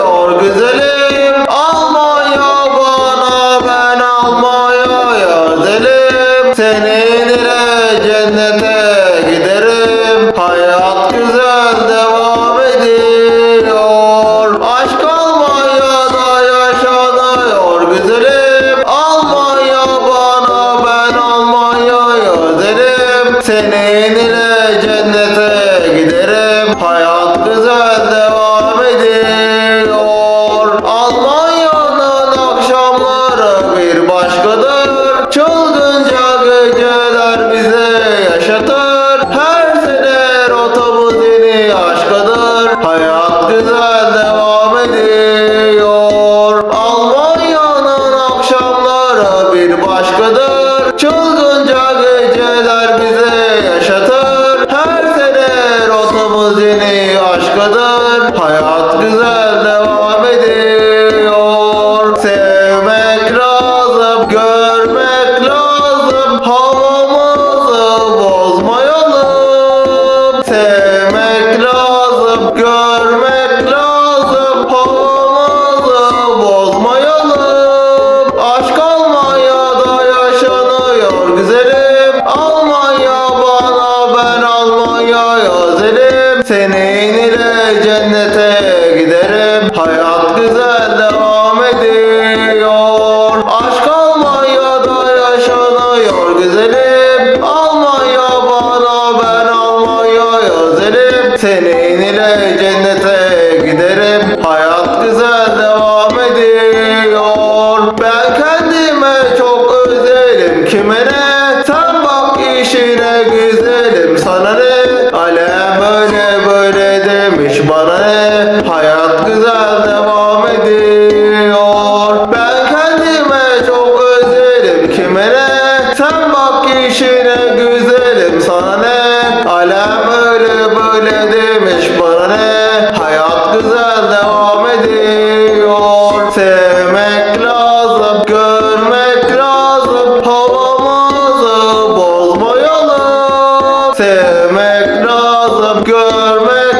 yaşanıyor güzelim Almanya bana ben Almanya'ya gidelim Seninle cennete giderim. Hayat güzel devam ediyor. Aşk Almanya'da yaşanıyor güzelim. Almanya bana ben Almanya'ya giderim. Seninle cennete giderim. Hayat güzel özelim Seninle cennete giderim. Hayat güzel devam ediyor. Aşk Almanya'da yaşanıyor güzelim. Almanya bana ben Almanya'ya özelim. Seninle cennete giderim. Hayat güzel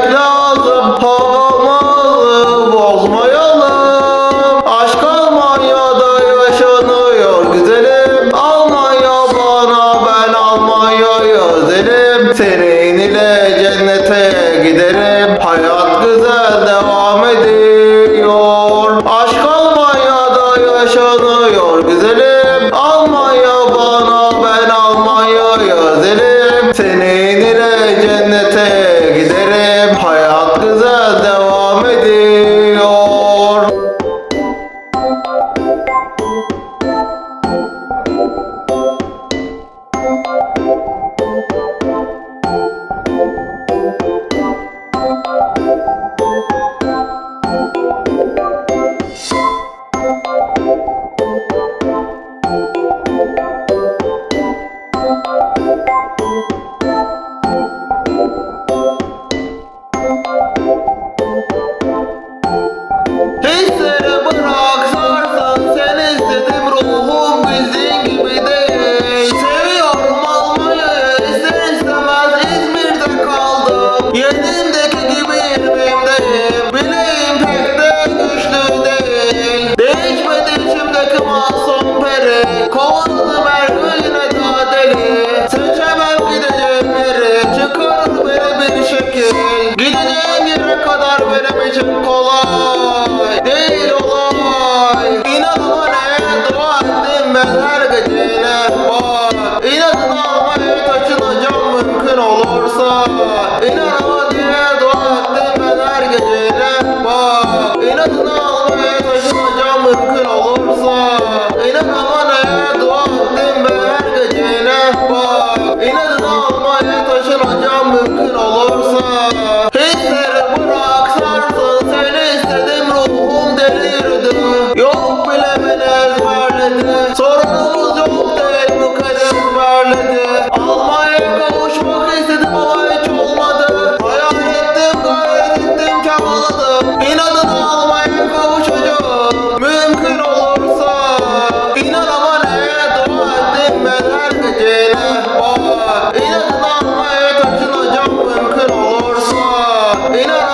görmek lazım Havamızı bozmayalım. Aşk Almanya'da yaşanıyor güzelim. Almanya bana ben Almanya'ya özelim Seninle cennete giderim. Hayat Düşüneceğin yere kadar benim için kolay Değil olay. İnan bana dua ettim ben her Gözlerim bırak হবে না